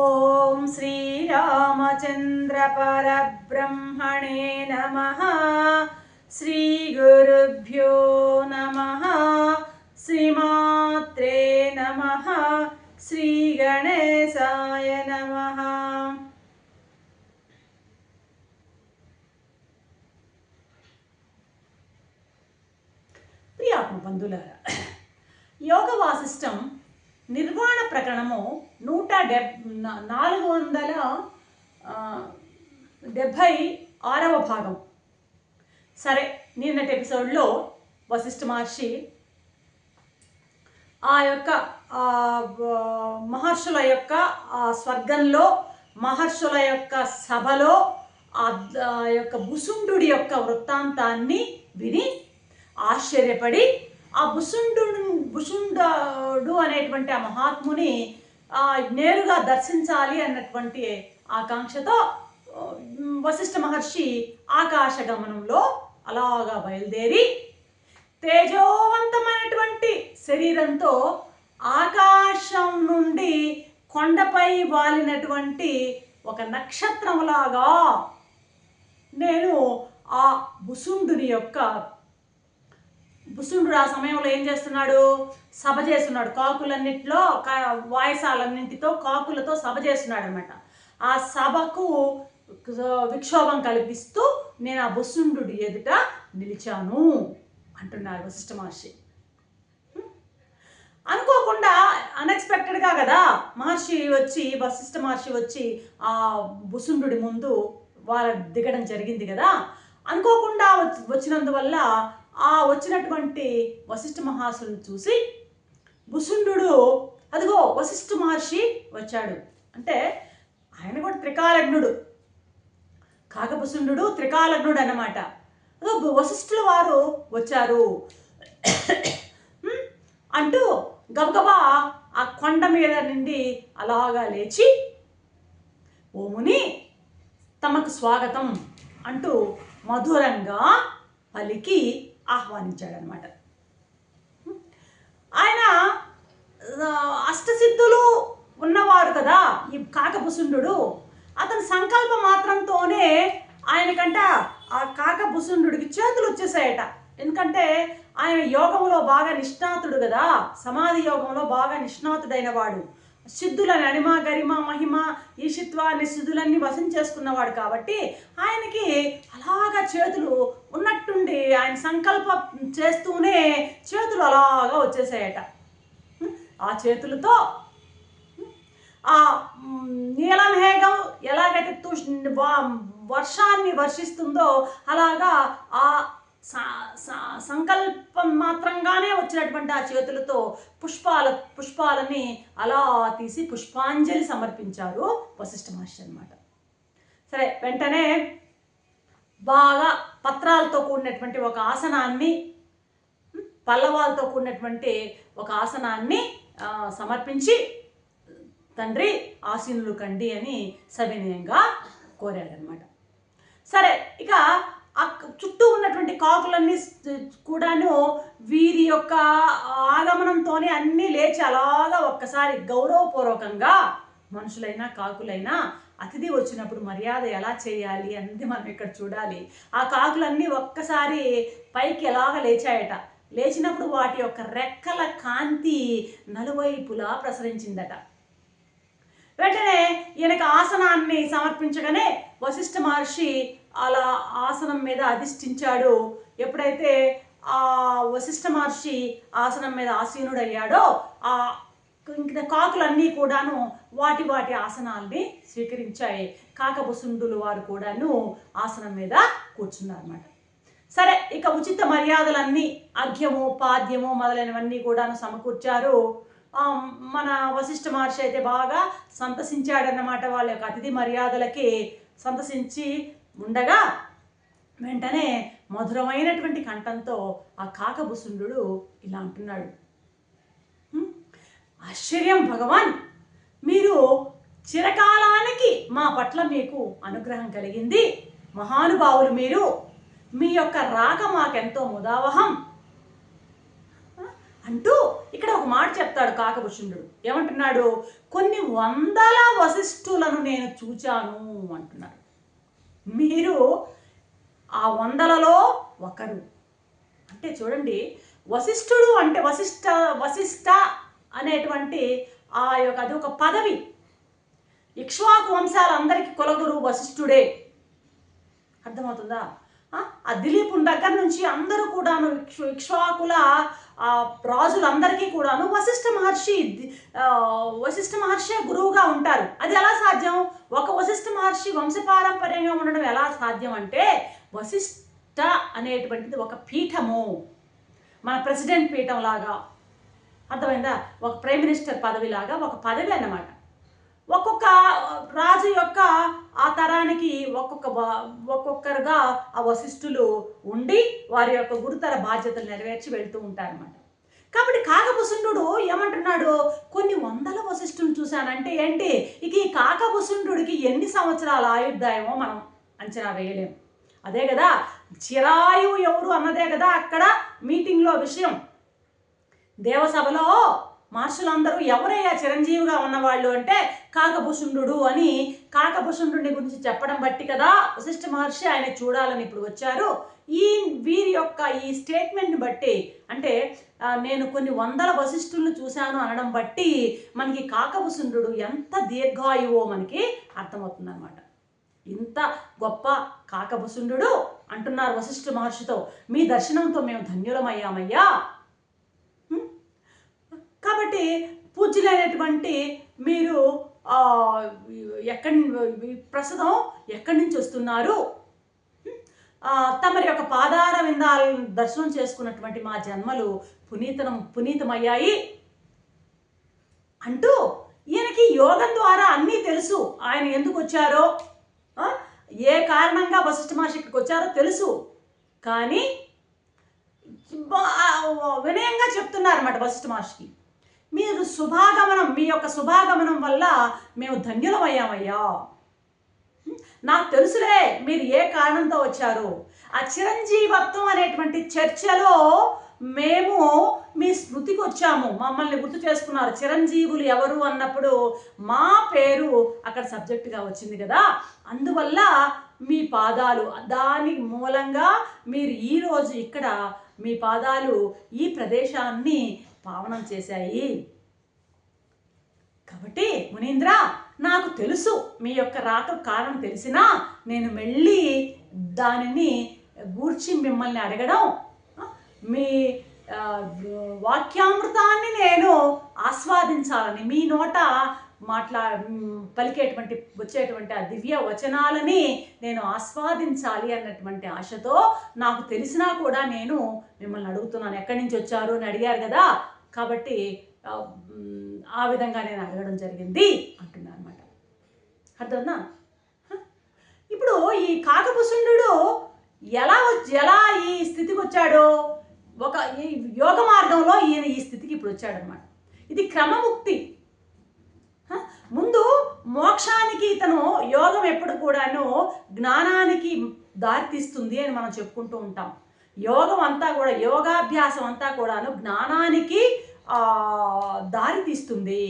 ఓం శ్రీరామచంద్ర పరబ్రహ్మణే నమ శ్రీ గురుభ్యో నమ శ్రీమాత్రే నమ శ్రీ గణేశాయ నమ ప్రియాత్మ బంధులారా యోగ వాసిష్టం నిర్వాణ ప్రకరణము నూట డెబ్ నాలుగు వందల డెబ్భై ఆరవ భాగం. సరే నిన్నటి ఎపిసోడ్లో వశిష్ఠ మహర్షి ఆ యొక్క మహర్షుల యొక్క ఆ స్వర్గంలో మహర్షుల యొక్క సభలో ఆ ఆ యొక్క భుసుండు యొక్క వృత్తాంతాన్ని విని ఆశ్చర్యపడి ఆ భుసుండు భుసుండు అనేటువంటి ఆ మహాత్ముని నేరుగా దర్శించాలి అన్నటువంటి ఆకాంక్షతో వశిష్ఠ మహర్షి ఆకాశ గమనంలో అలాగా బయలుదేరి తేజోవంతమైనటువంటి శరీరంతో ఆకాశం నుండి కొండపై వాలినటువంటి ఒక నక్షత్రంలాగా నేను ఆ భుసుండుని యొక్క భుసుండు ఆ సమయంలో ఏం చేస్తున్నాడు? సభ చేస్తున్నాడు. కాకులన్నింటిలో వాయసాలన్నింటితో కాకులతో సభ చేస్తున్నాడు అనమాట ఆ సభకు విక్షోభం కల్పిస్తూ నేను ఆ భుసుండు ఎదుట నిలిచాను అంటున్నారు వశిష్ఠ మహర్షి. అనుకోకుండా అన్ఎక్స్పెక్టెడ్గా కదా మహర్షి వచ్చి వశిష్ఠ మహర్షి వచ్చి ఆ భుసుండు ముందు వాళ్ళ దిగడం జరిగింది కదా? అనుకోకుండా వచ్చి- వచ్చినందువల్ల ఆ వచ్చినటువంటి వశిష్ఠ మహాసుని చూసి భుసుండు అదిగో వశిష్ఠ మహర్షి వచ్చాడు. అంటే ఆయన కూడా త్రికాలగ్నుడు. కాకభుసుండు త్రికాలగ్నుడు అన్నమాట అదో వశిష్ఠుల వారు వచ్చారు. అంటూ గబగబా ఆ కొండ మీద నుండి అలాగా లేచి ఓముని తమకు స్వాగతం అంటూ మధురంగా పలికి ఆహ్వానించాడనమాట. ఆయన అష్టసిద్ధులు ఉన్నవారు కదా ఈ కాకభుసుండు అతని సంకల్ప మాత్రంతోనే ఆయనకంట ఆ కాకభుసుండుడికి చేతులు వచ్చేసాయట. ఎందుకంటే ఆయన యోగంలో బాగా నిష్ణాతుడు కదా సమాధి యోగంలో బాగా నిష్ణాతుడైన వాడు. సిద్ధులని అనిమ గరిమ మహిమ ఈషిత్వాన్ని సిద్ధులన్నీ వశం చేసుకున్నవాడు కాబట్టి ఆయనకి అలాగా చేతులు ఉన్నట్టు ఆయన సంకల్పం చేస్తూనే చేతులు అలాగా వచ్చేసాయట. ఆ చేతులతో ఆ నీలమేఘం ఎలాగైతే తుష్ వా- వర్షాన్ని వర్షిస్తుందో అలాగా ఆ స- సంకల్పం మాత్రంగానే వచ్చినటువంటి ఆ చేతులతో పుష్పాల పుష్పాలని అలా తీసి పుష్పాంజలి సమర్పించారు వశిష్ఠ మహర్షి అనమాట సరే వెంటనే బాగా పత్రాలతో కూడినటువంటి ఒక ఆసనాన్ని పల్లవాలతో కూడినటువంటి ఒక ఆసనాన్ని సమర్పించి తండ్రి ఆసీనులు కండి అని సవినయంగా కోరాడనమాట సరే ఇక ఆ చుట్టూ ఉన్నటువంటి కాకులన్నీ కూడాను వీరి యొక్క ఆగమనంతోనే అన్నీ లేచి అలాగా ఒక్కసారి గౌరవపూర్వకంగా మనుషులైనా కాకులైనా అతిథి వచ్చినప్పుడు మర్యాద ఎలా చేయాలి అన్నది మనం ఇక్కడ చూడాలి. ఆ కాకులన్నీ ఒక్కసారి పైకి ఎలాగ లేచాయట. లేచినప్పుడు వాటి యొక్క రెక్కల కాంతి నలువైపులా ప్రసరించిందట. వెంటనే ఈయనకు ఆసనాన్ని సమర్పించగానే వశిష్ఠ మహర్షి అలా ఆసనం మీద అధిష్ఠించాడు. ఎప్పుడైతే ఆ వశిష్ఠ మహర్షి ఆసనం మీద ఆసీనుడయ్యాడో ఆ ఇంకా కాకులన్నీ కూడాను వాటి వాటి ఆసనాల్ని స్వీకరించాయి. కాకబుసుండులు వారు కూడాను ఆసనం మీద కూర్చున్నారన్నమాట. సరే ఇక ఉచిత మర్యాదలన్నీ అర్ఘ్యము పాద్యము మొదలైనవన్నీ కూడాను సమకూర్చారు. మన వశిష్ఠ మహర్షి అయితే బాగా సంతసించాడన్నమాట వాళ్ళ యొక్క అతిథి మర్యాదలకి. సంతసించి ఉండగా వెంటనే మధురమైనటువంటి కంఠంతో ఆ కాకబుసుండు ఇలా అంటున్నాడు. ఆశ్చర్యం భగవాన్! మీరు చిరకాలానికి మా పట్ల మీకు అనుగ్రహం కలిగింది. మహానుభావులు మీరు మీ యొక్క రాక మాకెంతో ముదావహం. అంటూ ఇక్కడ ఒక మాట చెప్తాడు కాకభూషణుడు ఏమంటున్నాడు? కొన్ని వందల వశిష్ఠులను నేను చూచాను అంటున్నాడు. మీరు ఆ వందలలో ఒకరు. అంటే చూడండి వశిష్ఠుడు అంటే వశిష్ట వశిష్ట అనేటువంటి ఆ యొక్క అది ఒక పదవి. ఇక్ష్వాకు వంశాలందరికీ కులగురు వశిష్ఠుడే. అర్థమవుతుందా? ఆ, దిలీపుని దగ్గర నుంచి అందరూ కూడాను ఇక్ష్వాకుల ఆ, రాజులందరికీ కూడాను వశిష్ఠ మహర్షి వశిష్ఠ మహర్షి గురువుగా ఉంటారు. అది ఎలా సాధ్యం? ఒక వశిష్ఠ మహర్షి వంశపారంపర్యంగా ఉండడం ఎలా సాధ్యం అంటే వశిష్ఠ అనేటువంటిది ఒక పీఠము. మన ప్రెసిడెంట్ పీఠం లాగా. అర్థమైందా? ఒక ప్రైమ్ మినిస్టర్ పదవి లాగా ఒక పదవి అన్నమాట. ఒక్కొక్క రాజు యొక్క ఆ తరానికి ఒక్కొక్క ఒక్కొక్కరుగా ఆ వశిష్ఠులు ఉండి వారి యొక్క గురుతర బాధ్యతలు నెరవేర్చి వెళ్తూ ఉంటారన్నమాట. కాబట్టి కాకభుసుండు ఏమంటున్నాడు? కొన్ని వందల వశిష్ఠులు చూశానంటే ఏంటి? ఇక ఈ కాకభుసుండుడికి ఎన్ని సంవత్సరాల ఆయుర్దాయమో మనం అంచనా వేయలేం. అదే కదా చిరాయువు ఎవరు అన్నదే కదా అక్కడ మీటింగ్లో విషయం. దేవసభలో మహర్షులందరూ ఎవరయ్యా చిరంజీవిగా ఉన్నవాళ్ళు అంటే కాకభూషుండు అని కాకభూషుండుని గురించి చెప్పడం బట్టి కదా వశిష్ఠ మహర్షి ఆయన చూడాలని ఇప్పుడు వచ్చారు. ఈ వీరి యొక్క ఈ స్టేట్మెంట్ని బట్టి అంటే నేను కొన్ని వందల వశిష్ఠులను చూశాను అనడం బట్టి మనకి కాకభూషుండు ఎంత దీర్ఘాయువో మనకి అర్థమవుతుంది అనమాట ఇంత గొప్ప కాకభుసుండు అంటున్నారు వశిష్ఠ మహర్షితో. మీ దర్శనంతో మేము ధన్యులమయ్యామయ్యా. కాబట్టి పూజ్యులైనటువంటి మీరు ఎక్కడి ప్రస్తుతం ఎక్కడి నుంచి వస్తున్నారు? తమరి యొక్క పాదార విందాలను దర్శనం చేసుకున్నటువంటి మా జన్మలు పునీతనం పునీతమయ్యాయి అంటూ ఈయనకి యోగం ద్వారా అన్నీ తెలుసు. ఆయన ఎందుకు వచ్చారో ఏ కారణంగా వశిష్ఠ మహర్షి ఇక్కడికి వచ్చారో తెలుసు. కానీ వినయంగా చెప్తున్నారన్నమాట వశిష్ఠ మహర్షికి. మీరు శుభాగమనం మీ యొక్క శుభాగమనం వల్ల మేము ధన్యులమయ్యామయ్యా. నాకు తెలుసులే మీరు ఏ కారణంతో వచ్చారు. ఆ చిరంజీవత్వం అనేటువంటి చర్చలో మేము మీ స్మృతికి వచ్చాము. మమ్మల్ని గుర్తు చేసుకున్నారు. చిరంజీవులు ఎవరు అన్నప్పుడు మా పేరు అక్కడ సబ్జెక్టుగా వచ్చింది కదా. అందువల్ల మీ పాదాలు దాని మూలంగా మీరు ఈరోజు ఇక్కడ మీ పాదాలు ఈ ప్రదేశాన్ని పావనం చేశాయి. కాబట్టి మునీంద్ర నాకు తెలుసు మీ యొక్క రాక కారణం తెలిసినా నేను మళ్ళీ దానిని గూర్చి మిమ్మల్ని అడగడం. మీ వాక్యామృతాన్ని నేను ఆస్వాదించాలని మీ నోట మాట్లా పలికేటువంటి వచ్చేటువంటి ఆ దివ్య వచనాలని నేను ఆస్వాదించాలి అన్నటువంటి ఆశతో నాకు తెలిసినా కూడా నేను మిమ్మల్ని అడుగుతున్నాను. ఎక్కడి నుంచి వచ్చారు అని అడిగారు కదా కాబట్టి ఆ, విధంగా నేను అడగడం జరిగింది అంటున్నాను అనమాట అర్థమన్నా ఇప్పుడు ఈ కాకపుసుండు ఎలా ఎలా ఈ స్థితికి వచ్చాడో ఒక ఈ యోగ మార్గంలో ఈయన ఈ స్థితికి ఇప్పుడు వచ్చాడనమాట ఇది క్రమముక్తి. ముందు మోక్షానికి ఇతను యోగం ఎప్పుడు కూడాను జ్ఞానానికి దారితీస్తుంది అని మనం చెప్పుకుంటూ ఉంటాం. యోగం అంతా కూడా యోగాభ్యాసం అంతా కూడాను జ్ఞానానికి దారి తీస్తుంది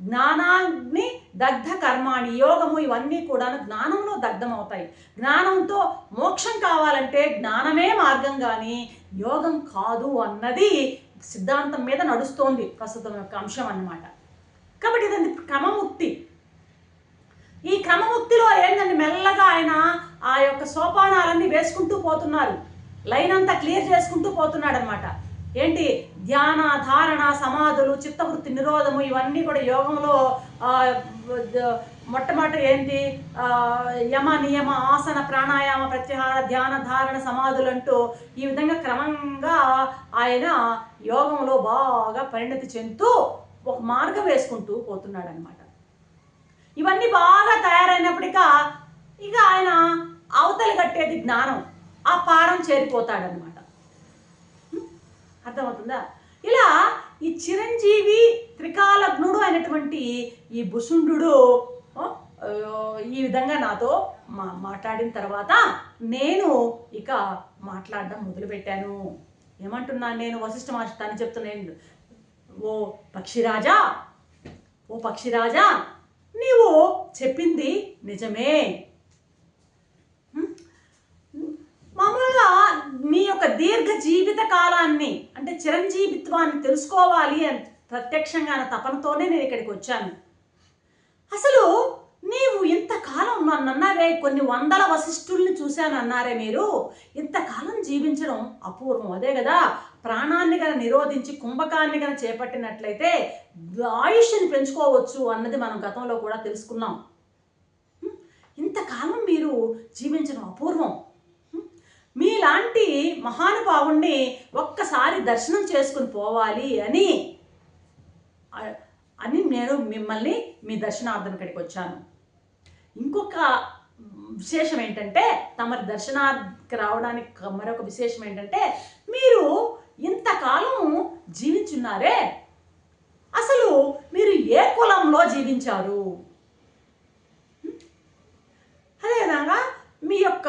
జ్ఞానాన్ని దగ్ధ కర్మాణి యోగము ఇవన్నీ కూడాను జ్ఞానంలో దగ్ధం అవుతాయి జ్ఞానంతో మోక్షం కావాలంటే జ్ఞానమే మార్గం కానీ యోగం కాదు అన్నది సిద్ధాంతం మీద నడుస్తోంది ప్రస్తుతం యొక్క అంశం అన్నమాట. కాబట్టి ఇదండి క్రమముక్తి. ఈ క్రమముక్తిలో ఏంటంటే మెల్లగా ఆయన ఆ యొక్క సోపానాలన్నీ వేసుకుంటూ పోతున్నారు. లైన్ అంతా క్లియర్ చేసుకుంటూ పోతున్నాడు అనమాట ఏంటి? ధ్యాన ధారణ సమాధులు చిత్తవృత్తి నిరోధము ఇవన్నీ కూడా యోగంలో మొట్టమొదటి ఏంటి? యమ నియమ ఆసన ప్రాణాయామ ప్రత్యాహార ధ్యాన ధారణ సమాధులు అంటూ ఈ విధంగా క్రమంగా ఆయన యోగంలో బాగా పరిణతి చెందుతూ ఒక మార్గం వేసుకుంటూ పోతున్నాడు అనమాట ఇవన్నీ బాగా తయారైనప్పటికీ ఇక ఆయన అవతలి కట్టేది జ్ఞానం. ఆ పారం చేరిపోతాడనమాట. అర్థమవుతుందా? ఇలా ఈ చిరంజీవి త్రికాలగ్నుడు అయినటువంటి ఈ భుసుండు ఈ విధంగా నాతో మా మాట్లాడిన తర్వాత నేను ఇక మాట్లాడడం మొదలుపెట్టాను. ఏమంటున్నాను నేను వశిష్ఠ మహర్షి తను చెప్తున్నాను ఓ పక్షిరాజా ఓ పక్షిరాజా నీవు చెప్పింది నిజమే. మీ యొక్క దీర్ఘ జీవిత కాలాన్ని అంటే చిరంజీవిత్వాన్ని తెలుసుకోవాలి అని ప్రత్యక్షంగా నా తపనతోనే నేను ఇక్కడికి వచ్చాను. అసలు నీవు ఇంతకాలం నన్ను అన్నారే కొన్ని వందల వశిష్ఠుల్ని చూశాను అన్నారే మీరు. ఇంతకాలం జీవించడం అపూర్వం. అదే కదా ప్రాణాన్ని గన నిరోధించి కుంభకాన్ని గన చేపట్టినట్లయితే ఆయుష్ని పెంచుకోవచ్చు అన్నది మనం గతంలో కూడా తెలుసుకున్నాం. ఇంతకాలం మీరు జీవించడం అపూర్వం. మీలాంటి మహానుభావుణ్ణి ఒక్కసారి దర్శనం చేసుకుని పోవాలి అని అని నేను మిమ్మల్ని మీ దర్శనార్థం ఇక్కడికి వచ్చాను. ఇంకొక విశేషం ఏంటంటే తమరి దర్శనానికి రావడానికి మరొక విశేషం ఏంటంటే మీరు ఇంతకాలం జీవించున్నారే. అసలు మీరు ఏ కులంలో జీవించారు? మీ యొక్క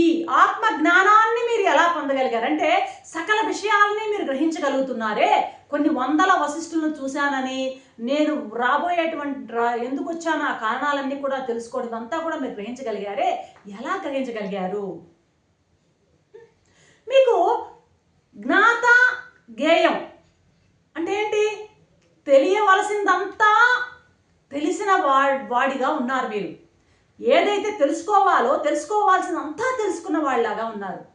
ఈ ఆత్మ జ్ఞానాన్ని మీరు ఎలా పొందగలిగారు? అంటే సకల విషయాల్ని మీరు గ్రహించగలుగుతున్నారే? కొన్ని వందల వశిష్ఠులను చూశానని నేను రాబోయేటువంటి ఎందుకు వచ్చాను ఆ కారణాలన్నీ కూడా తెలుసుకోవడం అంతా కూడా మీరు గ్రహించగలిగారే? ఎలా గ్రహించగలిగారు? మీకు జ్ఞాత గేయం అంటే ఏంటి? తెలియవలసిందంతా తెలిసిన వా వాడిగా ఉన్నారు మీరు. ఏదైతే తెలుసుకోవాలో తెలుసుకోవాల్సినంతా తెలుసుకున్న వాళ్ళలాగా ఉన్నారు.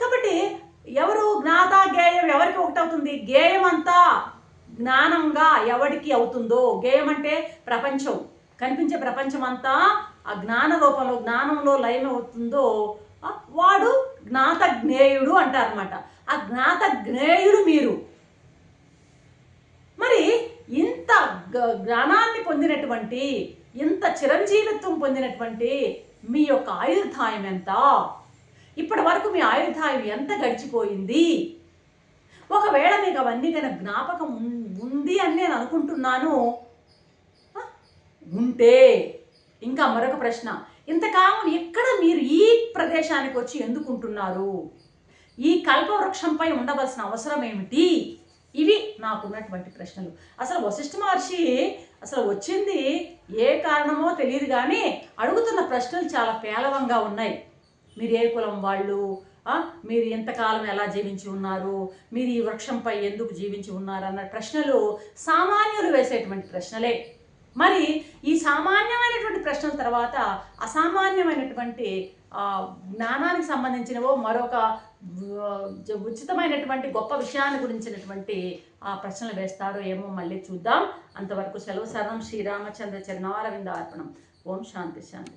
కాబట్టి ఎవరు జ్ఞాత గేయం ఎవరికి ఒకటవుతుంది? గేయం అంతా జ్ఞానంగా ఎవరికి అవుతుందో? గేయం అంటే ప్రపంచం. కనిపించే ప్రపంచం అంతా ఆ జ్ఞాన రూపంలో జ్ఞానంలో లయం అవుతుందో వాడు జ్ఞాత జ్ఞేయుడు అంటారనమాట ఆ జ్ఞాత జ్ఞేయుడు మీరు. మరి ఇంత గ- జ్ఞానాన్ని పొందినటువంటి ఇంత చిరంజీవిత్వం పొందినటువంటి మీ యొక్క ఆయుర్ధాయం ఎంత? ఇప్పటి వరకు మీ ఆయుర్ధాయం ఎంత గడిచిపోయింది? ఒకవేళ మీకు అవన్నీ కనుక జ్ఞాపకం ఉంది అని నేను అనుకుంటున్నాను. ఉంటే ఇంకా మరొక ప్రశ్న. ఇంతకాలం ఎక్కడ మీరు ఈ ప్రదేశానికి వచ్చి ఎందుకుంటున్నారు? ఈ కల్పవృక్షంపై ఉండవలసిన అవసరం ఏమిటి? ఇవి నాకున్నటువంటి ప్రశ్నలు. అసలు వశిష్ఠ మహర్షి అసలు వచ్చింది ఏ కారణమో తెలియదు కానీ అడుగుతున్న ప్రశ్నలు చాలా పేలవంగా ఉన్నాయి. మీరు ఏ కులం వాళ్ళు? మీరు ఎంతకాలం ఎలా జీవించి ఉన్నారు? మీరు ఈ వృక్షంపై ఎందుకు జీవించి ఉన్నారు? అన్న ప్రశ్నలు సామాన్యులు వేసేటువంటి ప్రశ్నలే. మరి ఈ సామాన్యమైనటువంటి ప్రశ్నల తర్వాత అసామాన్యమైనటువంటి జ్ఞానానికి సంబంధించినవో మరొక ఉచితమైనటువంటి గొప్ప విషయాన్ని గురించినటువంటి ఆ ప్రశ్నలు వేస్తారో ఏమో మళ్ళీ చూద్దాం. అంతవరకు సెలవు సర్వం శ్రీరామచంద్ర చరణారవింద అర్పణం ఓం శాంతి శాంతి.